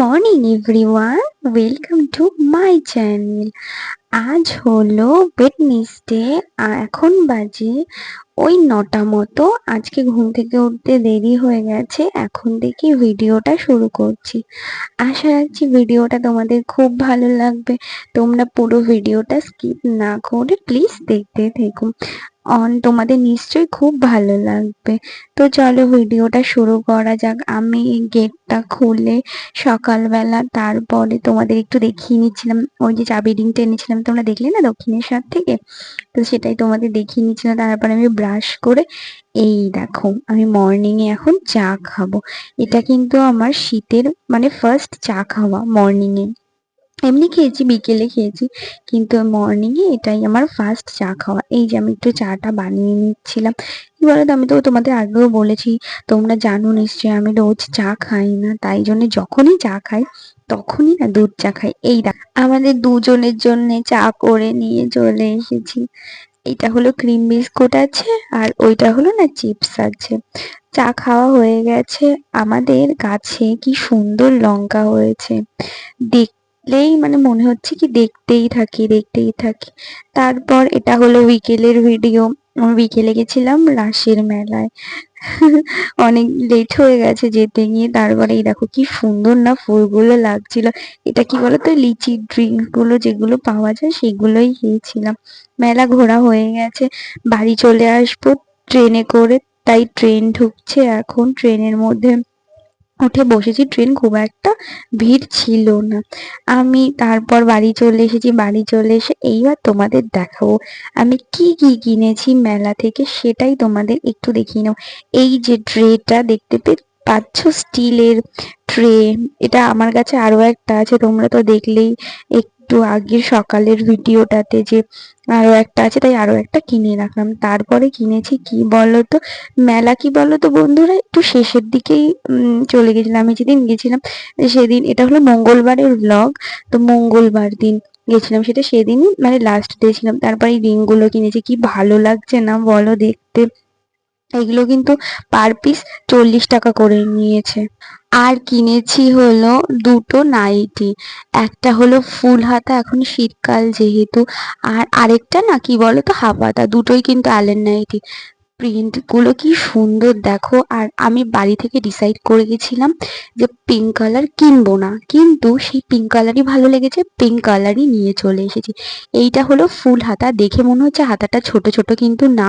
Everyone welcome to my channel আজ হলো Wednesday এখন বাজে ওই নটা মতো। আজকে ঘুম থেকে উঠতে দেরি হয়ে গেছে, এখন থেকে ভিডিওটা শুরু করছি। আশা রাখছি ভিডিওটা তোমাদের খুব ভালো লাগবে। তোমরা পুরো ভিডিওটা স্কিপ না করে প্লিজ দেখতে থেকো। অন তোমাদের নিশ্চয়ই খুব ভালো লাগবে। তো চলো ভিডিওটা শুরু করা যাক। আমি গেটটা খুলে সকালবেলা তারপরে তোমাদের একটু দেখিয়ে নিচ্ছিলাম। ওই যে চাবি রিংটা এনেছিলাম, তোমরা দেখলে না দক্ষিণেশ্বর থেকে? তো সেটাই তোমাদের দেখিয়ে নিচ্ছিলাম। তারপরে আমি ব্রাশ করে এই দেখো, আমি মর্নিং এ এখন চা খাব। এটা কিন্তু আমার শীতের মানে ফার্স্ট চা খাওয়া মর্নিং এ। এমনি খেয়েছি, বিকেলে খেয়েছি। কিন্তু মর্নিং এ এটাই আমার ফার্স্ট চা খাওয়া। এই যে আমি একটু চাটা বানিয়ে নিচ্ছিলাম। কি বলতো, আমি তো তোমাদের আগেও বলেছি, তোমরা জানো নিশ্চয়ই আমি রোজ চা খাই না। তাই জন্য যখনই চা খাই, তখনই না দুধ চা খাই। এই দেখ, আমাদের দুজনের জন্য চা করে নিয়ে চলে এসেছি। এটা হলো ক্রিম বিস্কুট আছে, আর ওইটা হলো না চিপস আছে। চা খাওয়া হয়ে গেছে। আমাদের গাছে কি সুন্দর লঙ্কা হয়েছে। দেখ দেখলেই মানে মনে হচ্ছে কি দেখতেই থাকি দেখতেই থাকি। তারপর এটা হলো বিকেলের ভিডিও বিকেলে গেছিলাম রাসের মেলায়। অনেক লেট হয়ে গেছে যেতে গিয়ে, তারপরে এই দেখো কি সুন্দর না ফুলগুলো লাগছিল। এটা কি বলতো, লিচি ড্রিঙ্কসগুলো যেগুলো পাওয়া যায় সেগুলোই খেয়েছিলাম। মেলা ঘোরা হয়ে গেছে, বাড়ি চলে আসব ট্রেনে করে। তাই ট্রেন ঢুকছে এখন, ট্রেনের মধ্যে উঠে বসেছি, ট্রেন খুব একটা ভিড় ছিল না। আমি তারপর বাড়ি চলে এসেছি, বাড়ি চলে এসে এইবার তোমাদের দেখাবো। আমি কি কি কিনেছি মেলা থেকে সেটাই তোমাদের একটু দেখিয়ে নেব এই যে ট্রেটা দেখতে পাচ্ছ স্টিলের ট্রে। এটা আমার কাছে আরও একটা আছে, তোমরা তো দেখলেই একটু আগের সকালের ভিডিওটাতে যে আরও একটা আছে, তাই আরও একটা কিনে রাখলাম। তারপরে কিনেছি কি বলতো? মেলা কি বলতো বন্ধুরা? একটু শেষের দিকেই চলে গেছিলাম। আমি যেদিন গেছিলাম, সেদিন এটা হলো মঙ্গলবারের ব্লগ তো মঙ্গলবার দিন গেছিলাম সেটা সেদিনই মানে লাস্ট ডে ছিলাম। তারপরে এই রিংগুলো কিনেছি। কি ভালো লাগছে না বলো দেখতে। এগুলো কিন্তু পার পিস চল্লিশ টাকা করে নিয়েছে। আর কিনেছি হলো দুটো নাইটি। একটা হলো ফুল হাতা, এখন শীতকাল যেহেতু। আর আরেকটা না, কি বলো তো হাফ হাতা, দুটোই কিন্তু অ্যালেন নাইটি। প্রিন্টগুলো কি সুন্দর দেখো। আর আমি বাড়ি থেকে ডিসাইড করে গেছিলাম যে পিঙ্ক কালার কিনবো না। কিন্তু সেই পিঙ্ক কালারই ভালো লেগেছে পিঙ্ক কালারই নিয়ে চলে এসেছি। এইটা হলো ফুল হাতা। দেখে মনে হচ্ছে হাতাটা ছোট ছোট, কিন্তু না।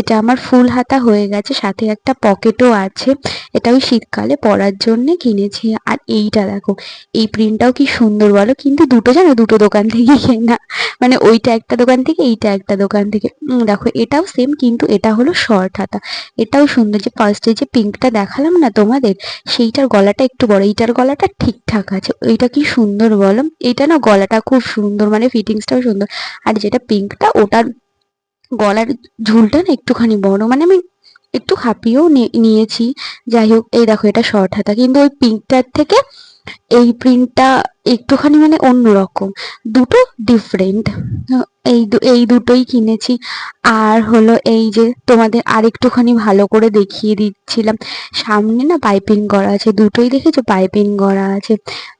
এটা আমার ফুল হাতা হয়ে গেছে, সাথে একটা পকেটও আছে। এটা ওই শীতকালে পরার জন্যে কিনেছি। আর এইটা দেখো, এই প্রিন্টটাও কি সুন্দর বলো। কিন্তু দুটো জানো, দুটো দোকান থেকে কেনা। মানে ওইটা একটা দোকান থেকে, এইটা একটা দোকান থেকে। দেখো, এটাও সেম কিন্তু এটা হলো শর্ট হাতা। এটাও সুন্দর যে ফার্স্টে যে পিঙ্কটা দেখালাম না তোমাদের, সেইটার গলাটা একটু বড়, এইটার গলাটা ঠিকঠাক আছে। এইটা কি সুন্দর বলো? এইটা না গলাটা খুব সুন্দর মানে ফিটিংসটাও সুন্দর। আর যেটা পিঙ্কটা ওটার গলার ঝুলটা না একটুখানি বড় মানে আমি একটু হাঁপিয়েও নিয়েছি। যাই হোক, এই দেখো এটা শর্ট হাতা। কিন্তু ওই পিঙ্কটার থেকে এই প্রিন্টটা একটুখানি মানে অন্যরকম। দুটো ডিফারেন্ট এই এই দুটোই কিনেছি। আর হলো এই যে তোমাদের আর একটুখানি ভালো করে দেখিয়ে দিচ্ছিলাম। সামনে না পাইপিং করা আছে, দুটোই দেখেছ? পাইপিং করা আছে,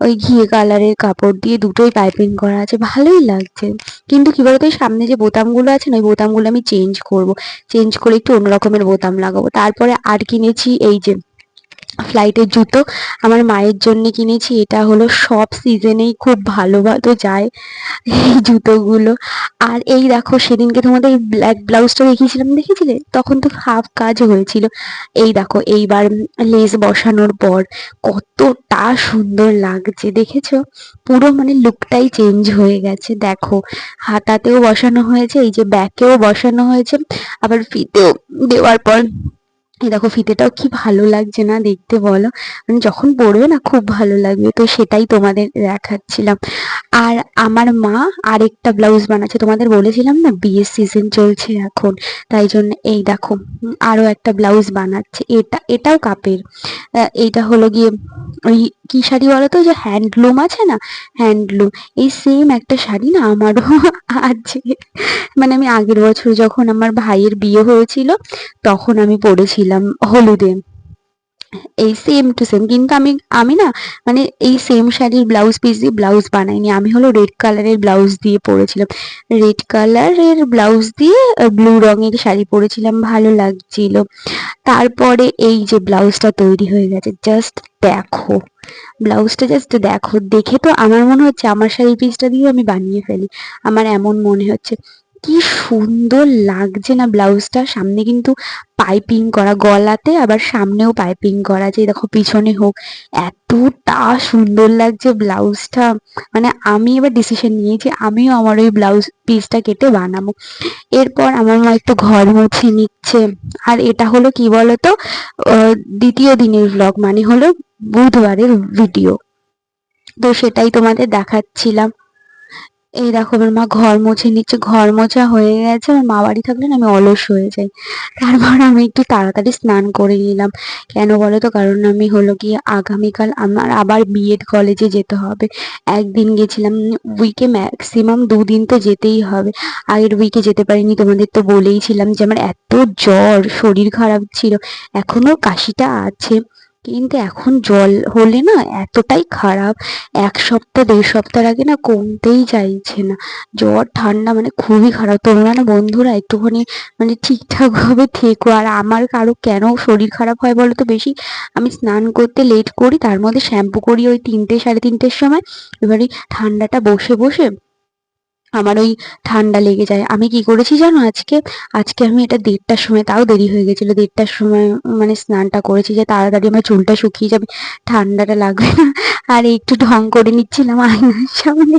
ওই ঘিয়ে কালারের কাপড় দিয়ে দুটোই পাইপিং করা আছে। ভালোই লাগছে। কিন্তু কি বলতো সামনে যে বোতামগুলো আছে না, ওই বোতামগুলো আমি চেঞ্জ করব। চেঞ্জ করে একটু অন্য রকমের বোতাম লাগাবো। তারপরে আর কিনেছি এই যে ফ্লাইটের জুতো আমার মায়ের জন্য কিনেছি। এটা হলো সব সিজনেই খুব ভালো ভালো যায় এই জুতোগুলো। আর এই দেখো, সেদিনকে তোমাদের ব্ল্যাক ব্লাউজটা দেখিয়েছিলাম, দেখেছিলে? তখন তো হাফ কাজ হয়েছিল। এই দেখো, এইবার লেস বসানোর পর কতটা সুন্দর লাগছে, দেখেছ? পুরো মানে লুকটাই চেঞ্জ হয়ে গেছে, দেখো। হাতাতেও বসানো হয়েছে, এই যে ব্যাকেও বসানো হয়েছে, আবার ফিতেও দেওয়ার পর দেখো ফিতেটাও কি ভালো লাগছে না দেখতে বলো। মানে যখন পড়বে না খুব ভালো লাগবে, তো সেটাই তোমাদের দেখাচ্ছিলাম। আর আমার মা আরেকটা ব্লাউজ বানাচ্ছে, তোমাদের বলেছিলাম না বিয়ের সিজন চলছে এখন, তাই জন্য এই দেখো আরও একটা ব্লাউজ বানাচ্ছে, এটা, এটাও কাপের। এইটা হলো গিয়ে ওই কি শাড়ি বলো তো যে হ্যান্ডলুম আছে না? হ্যান্ডলুম এই সেম একটা শাড়ি না আমারও আছে। মানে আমি আগের বছর যখন আমার ভাইয়ের বিয়ে হয়েছিল, তখন আমি পরেছিলাম হলুদে। এই সেম টু সেম কিন্তু আমি আমি না মানে এই সেম শাড়ির ব্লাউজ পিস দিয়ে ব্লাউজ বানাইনি। আমি হলো রেড কালারের ব্লাউজ দিয়ে পরেছিলাম। রেড কালারের ব্লাউজ দিয়ে ব্লু রঙের শাড়ি পরেছিলাম, ভালো লাগছিল। তারপরে এই যে ব্লাউজটা তৈরি হয়ে গেছে জাস্ট দেখো। ব্লাউজটা জাস্ট দেখো। দেখে তো আমার মনে হচ্ছে, আমার শাড়ি পিসটা দিয়েও আমি বানিয়ে ফেলি। আমার এমন মনে হচ্ছে কি সুন্দর লাগছে না ব্লাউজটা। সামনে কিন্তু পাইপিং করা, গলাতে আবার সামনেও পাইপিং করা যে দেখো, পিছনে হোক, এতটা সুন্দর লাগছে ব্লাউজটা। মানে আমি এবার ডিসিশন নিয়েছি, আমিও আমার ওই ব্লাউজ পিসটা কেটে বানাবো। এরপর আমার মা একটু ঘর মুছে নিচ্ছে। আর এটা হলো কি বলতো? দ্বিতীয় দিনের ব্লগ মানে হলো বুধবারের ভিডিও তো সেটাই তোমাদের দেখাচ্ছিলাম। এই দেখো আমার মা ঘর মুছে নিচ্ছে, ঘর মোছা হয়ে গেছে আমার মা বাড়ি থাকলে না আমি অলস হয়ে যাই। তারপর আমি একটু তাড়াতাড়ি স্নান করে নিলাম। কেন বলো তো? কারণ আমি হলো কি আগামীকাল আমার আবার বিএড কলেজে যেতে হবে। একদিন গেছিলাম উইকে ম্যাক্সিমাম দুদিন তো যেতেই হবে। আগের উইকে যেতে পারিনি, তোমাদের তো বলেইছিলাম যে আমার এত জ্বর, শরীর খারাপ ছিল। এখনও কাশিটা আছে। কিন্তু এখন জল হলে না এতটাই খারাপ। এক সপ্তাহ, দেড় সপ্তাহ আগে না কমতেই চাইছে না। জ্বর, ঠান্ডা মানে খুবই খারাপ। তোমরা না বন্ধুরা একটুখানি মানে ঠিকঠাক ভাবে থেকো। আর আমার কারও কেন শরীর খারাপ হয় বলো তো বেশি? আমি স্নান করতে লেট করি, তার মধ্যে শ্যাম্পু করি ওই তিনটে, সাড়ে তিনটের সময়। এবারে ঠান্ডাটা বসে বসে আমার ওই ঠান্ডা লেগে যায়। আমি কি করেছি জানো আজকে? আজকে আমি এটা দেড়টার সময়, তাও দেরি হয়ে গেছিল, দেড়টার সময় মানে স্নানটা করেছি যে তাড়াতাড়ি আমার চুলটা শুকিয়ে যাবে। ঠান্ডাটা লাগবে না। আর একটু ঢং করে নিচ্ছিলাম আয়নার সামনে।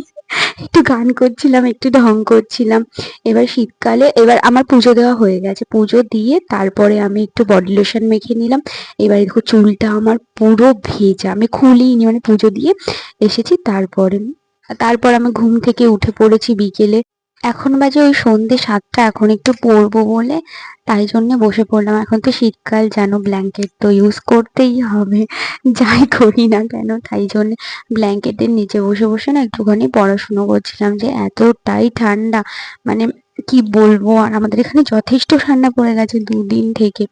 একটু গান করছিলাম, একটু ঢং করছিলাম। এবার শীতকালে, এবার আমার পুজো দেওয়া হয়ে গেছে। পুজো দিয়ে তারপরে আমি একটু বডি লোশন মেখে নিলাম। এবার দেখো চুলটা আমার পুরো ভেজা। আমি খুলিনি মানে পুজো দিয়ে এসেছি। তারপরে তারপর আমি ঘুম থেকে উঠে পড়েছি বিকেলে। এখন বাজে ওই সন্ধে সাতটা, এখন একটু পড়ব বলে, তাই জন্য বসে পড়লাম। এখন তো শীতকাল, জানো ব্ল্যাঙ্কেট তো ইউজ করতেই হবে। যাই করি না কেন, তাই জন্য ব্ল্যাঙ্কেটের নিচে বসে বসে না একটুখানি পড়াশুনো করছিলাম যে এতটাই ঠান্ডা। মানে কি বলব? আর আমাদের এখানে যথেষ্ট ঠান্ডা পড়ে গেছে দুদিন থেকে।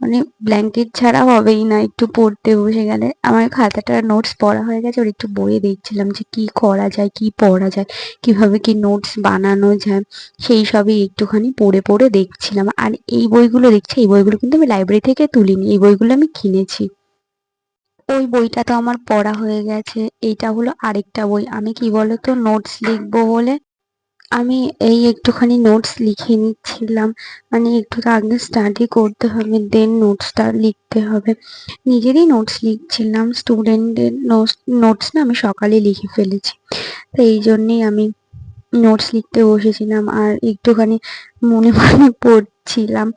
মানে ব্ল্যাঙ্কেট ছাড়া হবেই না একটু পড়তে বসে গেলে। আমার খাতাটা নোটস পড়া হয়ে গেছে, ওর একটু বইয়ে দেখছিলাম যে কি করা যায়, কি পড়া যায়, কীভাবে কি নোটস বানানো যায়, সেই সবই একটুখানি পড়ে পড়ে দেখছিলাম। আর এই বইগুলো দেখছি, এই বইগুলো কিন্তু আমি লাইব্রেরি থেকে তুলিনি, এই বইগুলো আমি কিনেছি। ওই বইটা তো আমার পড়া হয়ে গেছে, এইটা হলো আরেকটা বই। আমি কি বলতো নোটস লিখব বলে আমি এই একটুখানি নোটস লিখে নিচ্ছিলাম। মানে একটু তো আগে স্টাডি করতে হবে দেন নোটসটা লিখতে হবে। নিজেরই নোটস লিখছিলাম স্টুডেন্টদের নোটস না আমি সকালে লিখে ফেলেছি। তো এই জন্যেই আমি নোটস লিখতে বসেছিলাম আর একটুখানি মনে মনে পড়ছিলাম।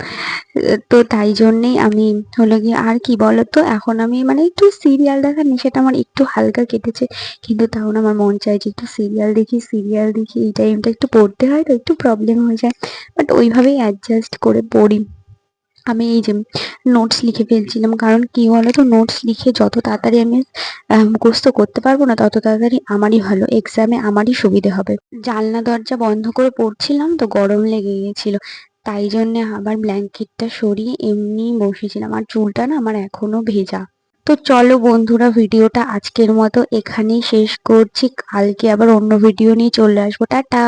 তো তাই জন্যেই আমি হলো গিয়ে, আর কি তো এখন আমি মানে একটু সিরিয়াল দেখার নেশাটা আমার একটু হালকা কেটেছে, কিন্তু তাও আমার মন চাইছে একটু সিরিয়াল দেখি সিরিয়াল দেখি, এই টাইমটা একটু পড়তে হয় তো একটু প্রবলেম হয়ে যায়। বাট ওইভাবেই অ্যাডজাস্ট করে পড়ি। আমি এই যে নোটস লিখে ফেলছিলাম কারণ কি বলতো? নোটস লিখে যত তাড়াতাড়ি আমি আহ, মুখস্থ করতে পারব না তত তাড়াতাড়ি আমারই ভালো এক্সামে আমারই সুবিধে হবে। জানলা দরজা বন্ধ করে পড়ছিলাম তো গরম লেগে গিয়েছিল তাই জন্যে আবার ব্ল্যাঙ্কেটটা সরিয়ে এমনি বসেছিলাম। আর চুলটা না আমার এখনও ভেজা। তো চলো বন্ধুরা ভিডিওটা আজকের মতো এখানেই শেষ করছি। কালকে আবার অন্য ভিডিও নিয়ে চলে আসব। টাটা!